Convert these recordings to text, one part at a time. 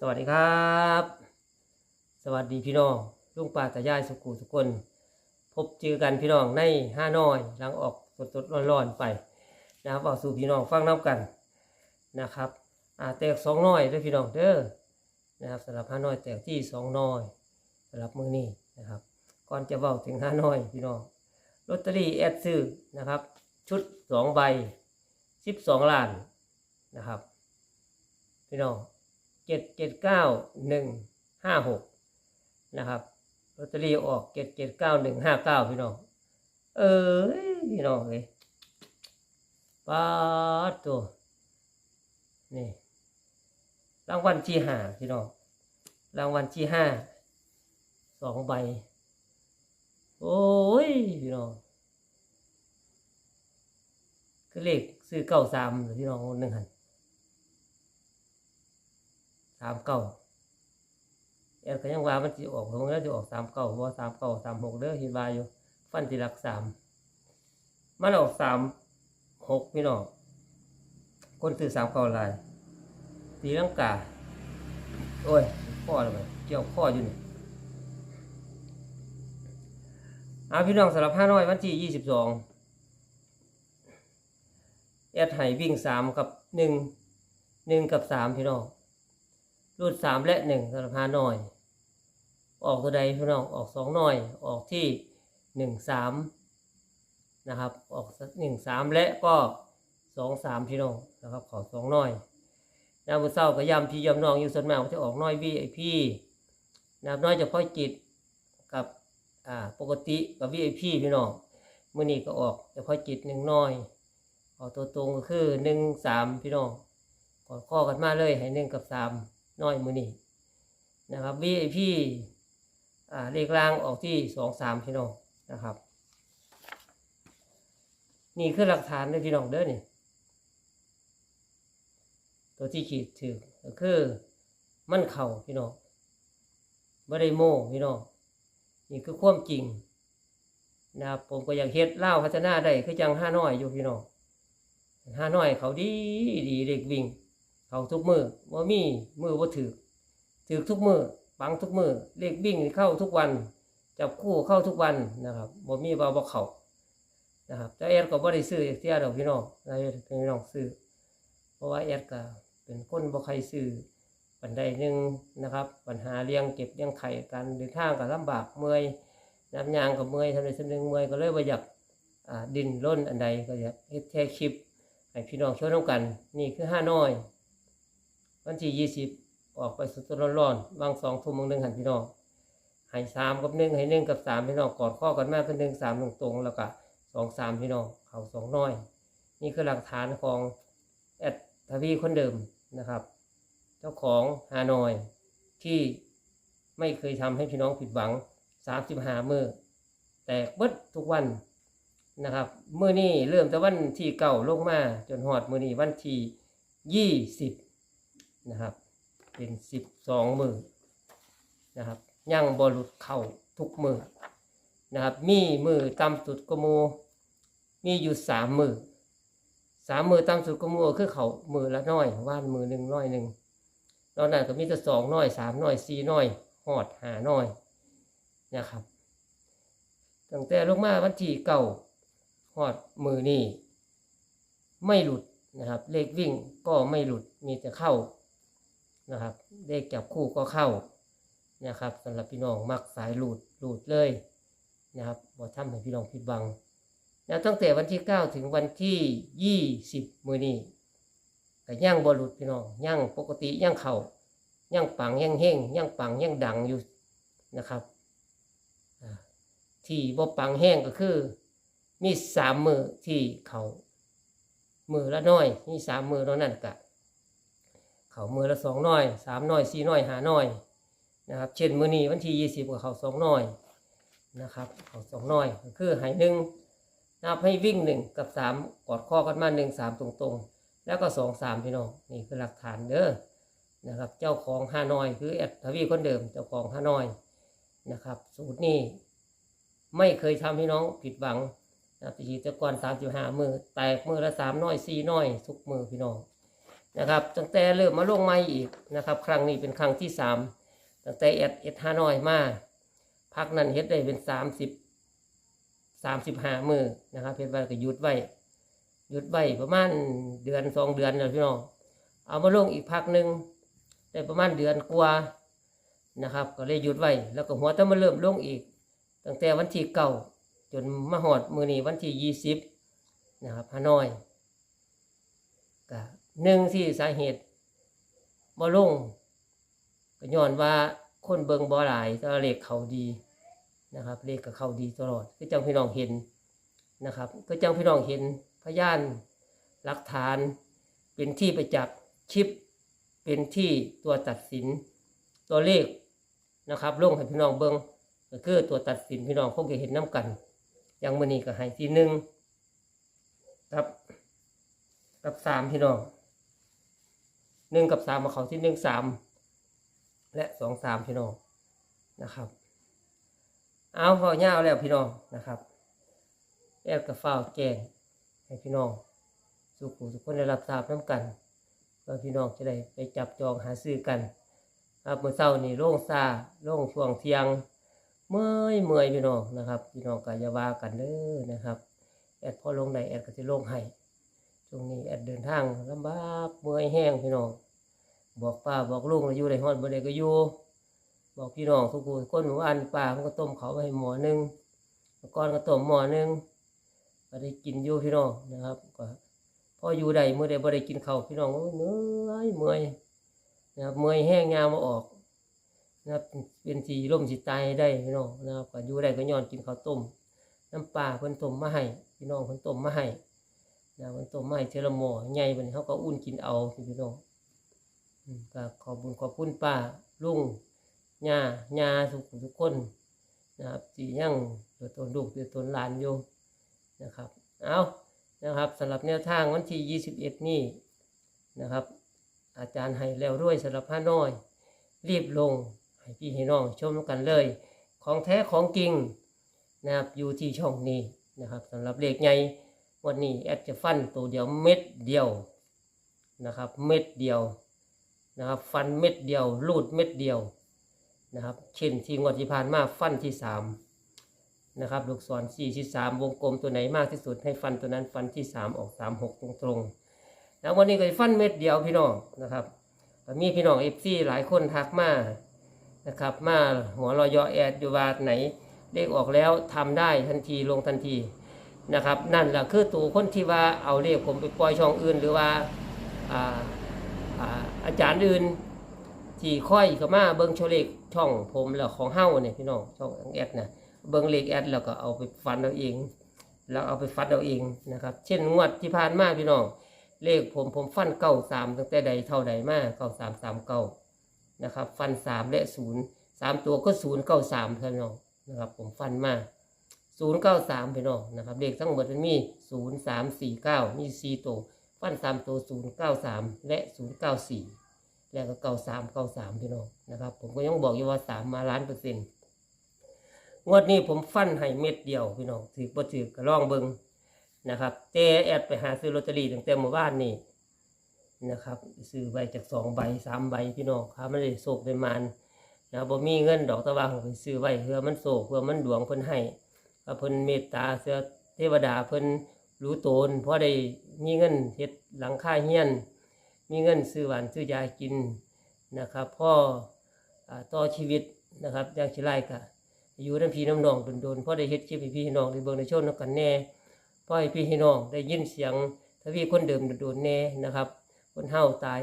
สวัสดีครับ สวัสดีพี่น้องลุงป่าตายายสุกุสุกลพบเจอกันพี่น้องในห้าน้อยหลังออกสดๆร้อนๆไปนะครับเอาสู่พี่น้องฟังน้ำกันนะครับอ่าแตกสองน้อยด้วยพี่น้องเด้อนะครับสำหรับห้าน้อยแตกที่สองน้อยสำหรับมือนี้นะครับก่อนจะเบาถึงห้าน้อยพี่น้องลอตเตอรี่แอดซื้อนะครับชุดสองใบสิบสองล้านนะครับพี่น้อง เจ็ดเจ็ดเก้าหนึ่งห้าหกนะครับลอตเตอรี่ออกเจ็ดเจ็ดเก้าหนึ่งห้าเก้าพี่น้อง เอ้ยพี่น้องเลยป้าตัวนี่รางวัลที่ห้าพี่น้องรางวัลที่ห้าสองใบ โอ้ยพี่น้องคือเลขซื้อเก้าสามพี่น้องหนึ่งหัน สามเก้าแอดก็ยังว่ามันจะออกเพราะมันจะออกสามเก้าเพราะว่าสามเก้าสามหกเด้อเห็นว่าอยู่ ฟันที่รักสามมันออกสามหกพี่น้องคนซื้อสามเก้าลายตีลังกาโอ้ยข้อเลยเกี่ยวข้ออยู่นี่อาพี่น้องสารบห้าน้อยวันที่ยี่สิบสองแอดไห้วิ่งสามกับหนึ่งหนึ่งกับสามพี่น้อง รูดสามและหนึ่งสำหรับหาหน่อย ออกตัวใดพี่น้องออกสองหน่อย ออกที่หนึ่งสามนะครับ ออกหนึ่งสามและก็สองสามพี่น้องนะครับขอสองหน่อยนาบุเศร้ากับยำพี่ยำน้องอยู่ส่วนมากจะออกน้อยวีไอพีนะครับน้อยจะค่อยจิตกับอ่าปกติกับวีไอพีพี่น้องเมื่อนี้ก็ออกจะค่อยจิตหนึ่งน้อยออกตัวตรงก็คือหนึ่งสามพี่น้องกอดข้อกันมาเลยให้หนึ่งกับสาม น้อยมือนี่นะครับ VIP อ่าเลขล่างออกที่สองสามพี่น้องนะครับ นี่คือหลักฐานเลยพี่น้องเด้อนี่ตัวที่ขีดถือก็คือมันเข่าพี่น้องไม่ได้โม่พี่น้องนี่คือความจริงนะครับผมก็อยากเฮ็ดเล่าพัฒนาได้คือจังห้าน้อยอยู่พี่น้องห้าน้อยเขาดีดีเด็กวิ่ง เขาทุกมือว่ามีมือว่าถือถือทุกมือปังทุกมือเลขวิ่งเข้าทุกวันจับคู่เข้าทุกวันนะครับบ่มีบ่าบ่เขานะครับแต่แอดก็บ่ได้ซื้อเสียดอกพี่น้องนายพี่น้องซื้อ เพราะว่าแอดก็เป็นคนบ่ใครซื้อปันใดหนึ่งนะครับ ปัญหาเลี้ยงเก็บเลี้ยงไข่การเดินทางก็ลำบากเมื่อยน้ำยางก็เมื่อยทำในสนึงเมื่อยก็เลยบ่อยากดินร่นอันใดก็อยากเฮ็ดแค่คลิปให้พี่น้องช่วยน้ำกัน นี่คือห้าน้อย วันที่ยี่สิบออกไปสดๆร้อนๆบางสองทุ่มบางหนึ่งหันพี่น้องให้สามกับหนึ่งให้หนึ่งกับสามพี่น้องกอดข้อกันมากเป็นหนึ่งสามตรงๆแล้วก็สองสามพี่น้องเขาสองน้อย นี่คือหลักฐานของแอดทวีคนเดิมนะครับ เจ้าของฮานอยที่ไม่เคยทำให้พี่น้องผิดหวังสามสิบห้ามือแตกเบิดทุกวันนะครับเมื่อนี้เริ่มแต่วันที่เก่าลงมาจนหอดมือนี้วันที่ยี่สิบ นะครับ เป็นสิบสองมือนะครับย่างบอลุดเข่าทุกมือนะครับ มีมือต่ำสุดก็มูมีอยู่สามมือสามมือต่ำสุดก็มูคือเขามือละน้อยว่านมือหนึ่งน้อยหนึ่งนอกนั้นก็มีแต่สองน้อยสามน้อยสี่น้อยหอดหาน้อยนะครับตั้งแต่ลงมาวันที่เก่าหอดมือนี่ไม่หลุดนะครับ เลขวิ่งก็ไม่หลุดมีแต่เข้า นะครับ เลขจับคู่ก็เข้านะครับสำหรับพี่น้องมักสายหลุดหลุดเลยนะครับบ่ทำให้พี่น้องผิดหวังนะตั้งแต่วันที่ 9 ถึงวันที่ 20 มือนี้ก็ย่างบ่หลุดพี่น้องย่างปกติย่างเข่าย่างปังย่างเฮงย่างปังย่างดังอยู่นะครับที่บ่ปังแห้งก็คือ มีสามมือที่เขามือละน้อย มีสามมือเท่านั้นกะ เขามือละสองน้อยสามน้อยสี่น้อยห้าน้อยนะครับเช่นมือนี้วันที่ยี่สิบกับเขาสองน้อยนะครับเขาสองน้อยคือหายหนึ่งนับให้วิ่งหนึ่งกับสามกอดข้อกันมาหนึ่งสามตรงๆ แล้วก็สองสามพี่น้องนี่คือหลักฐานเด้อนะครับเจ้าของห้าน้อยคือแอดทวีคนเดิมเจ้าของห้าน้อยนะครับ สูตรนี้ไม่เคยทำให้น้องผิดหวังนะปีแต่ก่อนสามสิบห้ามือแตกมือละสามน้อยสี่น้อยทุกมือพี่น้อง นะครับตั้งแต่เริ่มมาลงไม้อีกนะครับ ครั้งนี้เป็นครั้งที่สามตั้งแต่เอ็ดเอ็ดห้าน้อยมาพักนั้นเฮ็ดได้เป็นสามสิบสามสิบห้ามือนะครับเฮ็ดไว้ก็หยุดไว้หยุดไว้ประมาณเดือนสองเดือนนะพี่น้องเอามาลงอีกพักหนึ่งได้ประมาณเดือนกว่านะครับ ก็เลยหยุดไว้แล้วก็หัวต้องมาเริ่มลงอีก ตั้งแต่วันที่เก้าจนมาหอดมือนี้วันที่ยี่สิบนะครับฮานอย หนึ่งที่สาเหตุบ่ลงก็ย้อนว่าคนเบิงบ่หลายแต่ว่าเลขเขาดีนะครับ เลขกับเขาดีตลอดก็จังพี่น้องเห็นนะครับ ก็จังพี่น้องเห็นพยานหลักฐาน เป็นที่ประจักษ์ชิปเป็นที่ตัวตัดสินตัวเลขนะครับลงให้พี่น้องเบิงก็คือตัวตัดสินพี่น้องคงจะเห็นน้ำกัน อย่างมือนี้ก็ให้ที่หนึ่งกับกับสามพี่น้อง หนึ่งกับสามมาเขาที่หนึ่งสามและสองสามพี่น้องนะครับ เอาพอเงาแล้วพี่น้องนะครับแอดกับฝ้าวแกงให้พี่น้อง สุขุทุกคนได้รับทราบน้ำกันเพื่อพี่น้องจะได้ไปจับจองหาซื้อกัน ครับเมื่อเช้านี่โล่งซาโล่งช่วงเที่ยง เมื่อยเมื่อยพี่น้องนะครับ พี่น้องก็อย่าว่ากันเด้อนะครับแอดพอลงได้แอดก็จะลงให้ ช่วงนี้แอดเดินทางลำบากเมื่อยแห้งพี่น้องบอกป้าบอกลุงว่าอยู่ในห้องบ่ได้ก็อยู่บอกพี่น้องทุกคนคนหมู่บ้านป้ามันก็ต้มเขาไว้ให้หมอนึงก่อนก็ต้มหมอนึงก็ได้กินอยู่พี่น้องนะครับก็พออยู่ใดเมื่อใดบ่ได้กินเขาพี่น้องเหนื่อยเมื่อยนะครับเมื่อยแห้งยามาออกนะครับเป็นสีร่มสีตายได้พี่น้องนะครับก็อยู่ได้ก็ย้อนกินข้าวต้มน้ำปลาเพิ่นต้มมาให้พี่น้องเพิ่นต้มมาให้ นะเพิ่นต้มมาให้เทอละหมอใหญ่บัดนี้เขาก็อุ่นกินเอาพี่น้องก็ขอบุญขอบคุณป้าลุงยายาทุกทุกคนนะครับที่ยังเดือดตนลูกเดือดตนหลานอยู่นะครับ เอานะครับสำหรับแนวทางวันที่ 21 นี้นะครับ อาจารย์ให้แล้วด้วยสำหรับผ้าน้อย รีบลงให้พี่ให้น้องชมกันเลย ของแท้ของจริงนะครับอยู่ที่ช่องนี้นะครับสำหรับเลขใหญ่ วันนี้แอดจะฟันตัวเดียวเม็ดเดียวนะครับ เม็ดเดียวนะครับฟันเม็ดเดียวลูดเม็ดเดียวนะครับเช่นที่งวดที่ผ่านมาฟันที่สามนะครับลูกศรสี่ที่สามวงกลมตัวไหนมากที่สุดให้ฟันตัวนั้นฟันที่สามออกสามหกตรงๆแล้ววันนี้ก็จะฟันเม็ดเดียวพี่น้องนะครับมีพี่น้องเอฟซีหลายคนทักมานะครับมาหัวรอยอแอดอยู่ว่าไหนเลขออกแล้วทำได้ทันทีลงทันที นะครับ นั่นแหละคือตัวคนที่ว่าเอาเลขผมไปปล่อยช่องอื่น หรือว่าอาอาอาจารย์อื่นที่ค่อยเข้ามาเบิ้งโชเลขช่องผมแล้วของเฮ้าเนี่ยพี่น้องช่องแอดนะเบิ้งเลขแอดแล้วก็เอาไปฟันเอาเอง แล้วเอาไปฟัดเอาเองนะครับ เช่นงวดที่ผ่านมาพี่น้องเลขผมผมฟันเก้าสามตั้งแต่ใดเท่าใดมาเก้าสามสามเก้านะครับ ฟันสามและศูนย์สามตัวก็ศูนย์เก้าสามพี่น้องนะครับ ผมฟันมา ศูนย์เก้าสามพี่น้องนะครับเลขทั้งหมดมันมีศูนย์สามสี่เก้ามีสี่ตัวฟันสามตัวศูนย์เก้าสามและศูนย์เก้าสี่แล้วก็เก้าสามเก้าสามพี่น้องนะครับ ผมก็ยังบอกอยู่ว่าสามมาล้านเปอร์เซ็นต์งวดนี้ผมฟันให้เม็ดเดียวพี่น้องถือบ่ถือก็ลองเบิงนะครับเจแอดไปหาซื้อลอตเตอรี่ตั้งแต่เมื่อวานนี่นะครับซื้อใบจากสองใบสามใบพี่น้องครับไม่ได้โศกได้มานนะบ่มีเงินดอกตะวันไปซื้อไว้เพื่อมันโศกเพื่อมันดวงเพิ่นให้ ก็เพิ่นเมตตาเสือเทวดาเพิ่นรู้ตนเพราะได้มีเงินเฮ็ดหลังคาเฮียน มีเงินซื้อหวานซื้อยากินนะครับพ่ออต่อชีวิตนะครับยางชิไลกะอยู่น้ำพี่น้ำนองโดนๆพราะได้เฮ็ดคลิปพี่น้องได้เบิ่งได้ชมนำกันแน่พ่อให้พี่น้องได้ยินเสียงทวีคนเดิมโดนๆแน่นะครับ คนเฮาตาย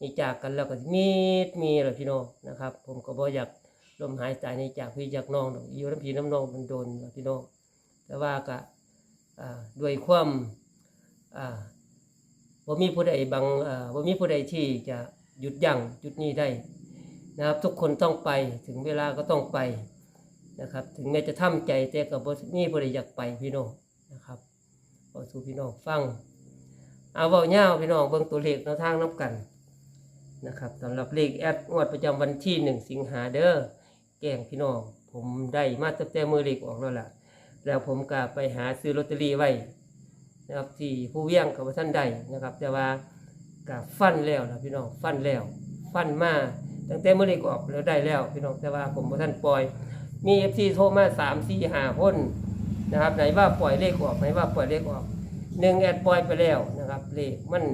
นี่จากกันแล้วก็มีดมีแหละพี่น้องนะครับ ผมก็บ่อยาก ลมหายใจในจากพี่จากน้องอยู่น้ำพี่น้ำน้องโดนๆล่ะพี่น้องแต่ว่าก็ด้วยความอ่ามีผู้ใดบังอ่ามีผู้ใดที่จะหยุดยั้งจุดนี้ได้นะครับ ทุกคนต้องไปถึงเวลาก็ต้องไปนะครับ ถึงแม้จะทำใจแต่ก็บ่มีผู้ใดอยากไปพี่น้องนะครับบอสู่พี่น้องฟังเอาเบาเงาวพี่น้องเบิ่งตัวเลขแนวทางน้ำกันนะครับสำหรับเลขแอดงวดประจำวันที่หนึ่งสิงหาเด้อ แกล้งพี่น้อง ผมได้มาตั้งแต่มือเลขออกแล้วล่ะ แล้วผมก็ไปหาซื้อลอตเตอรี่ไว้นะครับที่ผู้เวียงกับท่านใดนะครับ แต่ว่ากับฟันแล้วนะพี่น้องฟันแล้ว ฟันมาตั้งแต่เมื่อเลขออกแล้วได้แล้ว พี่น้องแต่ว่าผมบ่ท่านปล่อย มีเอฟซีโทรมาสามสี่ห้าคนนะครับ ไหนว่าปล่อยเลขออกไหนว่าปล่อยเลขออกหนึ่งแอดปล่อยไปแล้วนะครับเลขมัน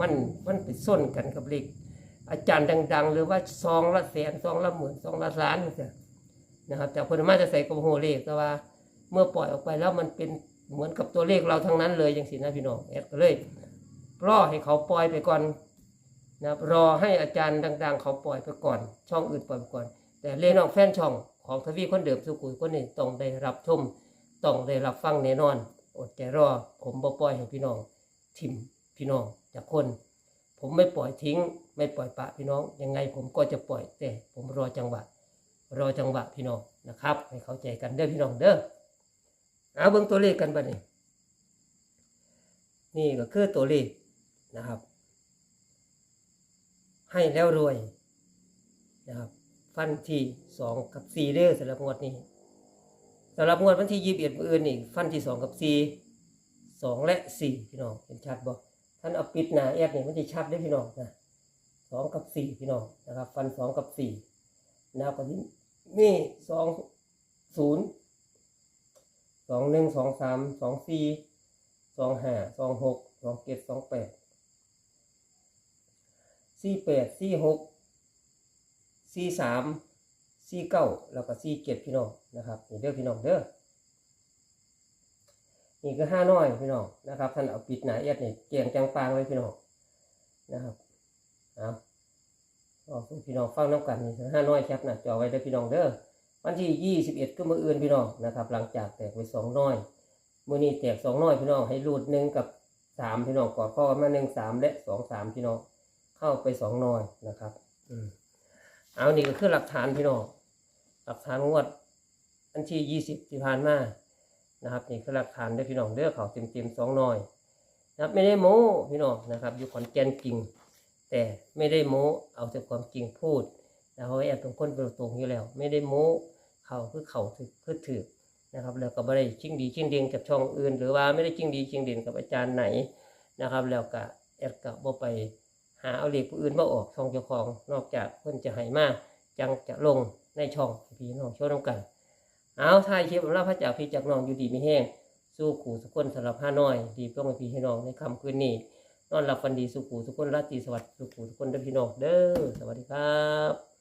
มันมันไปส้นกันกับเลข อาจารย์ดัง ๆ หรือว่าซองละแสนซองละหมื่นซองละล้านนี่นะครับแต่คนมาจะใส่กระโหเลขแต่ว่า เมื่อปล่อยออกไปแล้วมันเป็นเหมือนกับตัวเลขเราทั้งนั้นเลยอย่างสินะพี่น้องแอดก็เลยรอให้เขาปล่อยไปก่อนนะครับรอให้อาจารย์ดัง ๆ เขาปล่อยไปก่อน ช่องอื่นปล่อยไปก่อน แต่เลน้องแฟนช่องของทวีคนเดิมสุกุยคนนี้ต้องได้รับชมต้องได้รับฟังแน่นอน อดใจรอผมบ่ปล่อยให้พี่น้องทิมพี่น้องจากคน ผมไม่ปล่อยทิ้ง ไม่ปล่อยปะพี่น้อง ยังไงผมก็จะปล่อยแต่ผมรอจังหวะ รอจังหวะพี่น้องนะครับ ให้เข้าใจกันเด้อพี่น้องเด้อเอาเบิ่งตัวเลขกันบัดนี้นี่ก็คือตัวเลขนะครับ ให้แล้วรวยนะครับฟันที่สองกับสี่เด้อสำหรับงวดนี้สำหรับงวดวันที่ยี่สิบเอ็ดมื้ออื่นนี่ฟันที่สองกับสี่สองและสี่พี่น้องเห็นชัดบ่ ท่านเอาปิดหนาแอดนี่ยมันจะชัดได้พี่น้องนะสองกับสี่พี่น้องนะครับ ฟันสองกับสี่นะครับก็ที่นี่สองศูนย์สองหนึ่งสองสามสองสี่สองห้าสองหกสองเจ็ดสองแปดสี่แปดสี่หกสี่สามสี่เก้าแล้วก็สี่เจ็ดพี่น้องนะครับนี่เด้อพี่น้องเด้อ นี่คือห้าน้อยพี่น้องนะครับท่านเอาปิดหนาเอียดนี่เกียงจังปางไว้พี่น้องนะครับเอาเอาสู่พี่น้องฟังน้ำกันนี่ห้าน้อยแคปหน้าจอไว้เด้พี่น้องเด้อวันที่ยี่สิบเอ็ดก็มืออื่นพี่น้องนะครับ หลังจากแตกไปสองน้อยมือนี้แตกสองน้อยพี่น้องให้รูดหนึ่งกับสามพี่น้องกอดข้อกันมาหนึ่งสามและสองสามพี่น้องเข้าไปสองน้อยนะครับอเอานี่ก็คือหลักฐานพี่น้องหลักฐานงวดอันที่ยี่สิบที่ผ่านมา นะครับนี่คือหลักฐานเด้พี่น้องเด้อเขาเต็มเต็มๆสองหน่อยนะครับไม่ได้โม้พี่น้องนะครับอยู่ขอนแก่นจริง แต่ไม่ได้โม้เอาแต่ความจริงพูดนะเพราะว่าแอบเป็นคนตรงอยู่แล้ว ไม่ได้โม้เขาคือเขาถือคือถือนะครับแล้วก็ไม่ได้ชิงดีชิงเด่นกับช่องอื่น หรือว่าไม่ได้ชิงดีชิงเด่นกับอาจารย์ไหนนะครับ แล้วก็แอดกับบ่ไปหาเอาเหล็กผู้อื่นมาออกช่องเจ้าของนอกจากเพิ่อนจะให้มากจังจะลงในช่องพี่น้องโชว์น้ำกัน เอาท้ายคลิปเราพระจากพี่จากน้องอยู่ดีไม่แห้งสู้ขู่สุกคนสำหรับห้าน้อย ดีเพื่อมาพี่ให้น้องในคำคืนนี้นอนหลับฝันดีสุขูสุกคนราตรีสวัสดิ์สุขูสุกคนเด้อพี่น้องเด้อสวัสดีครับ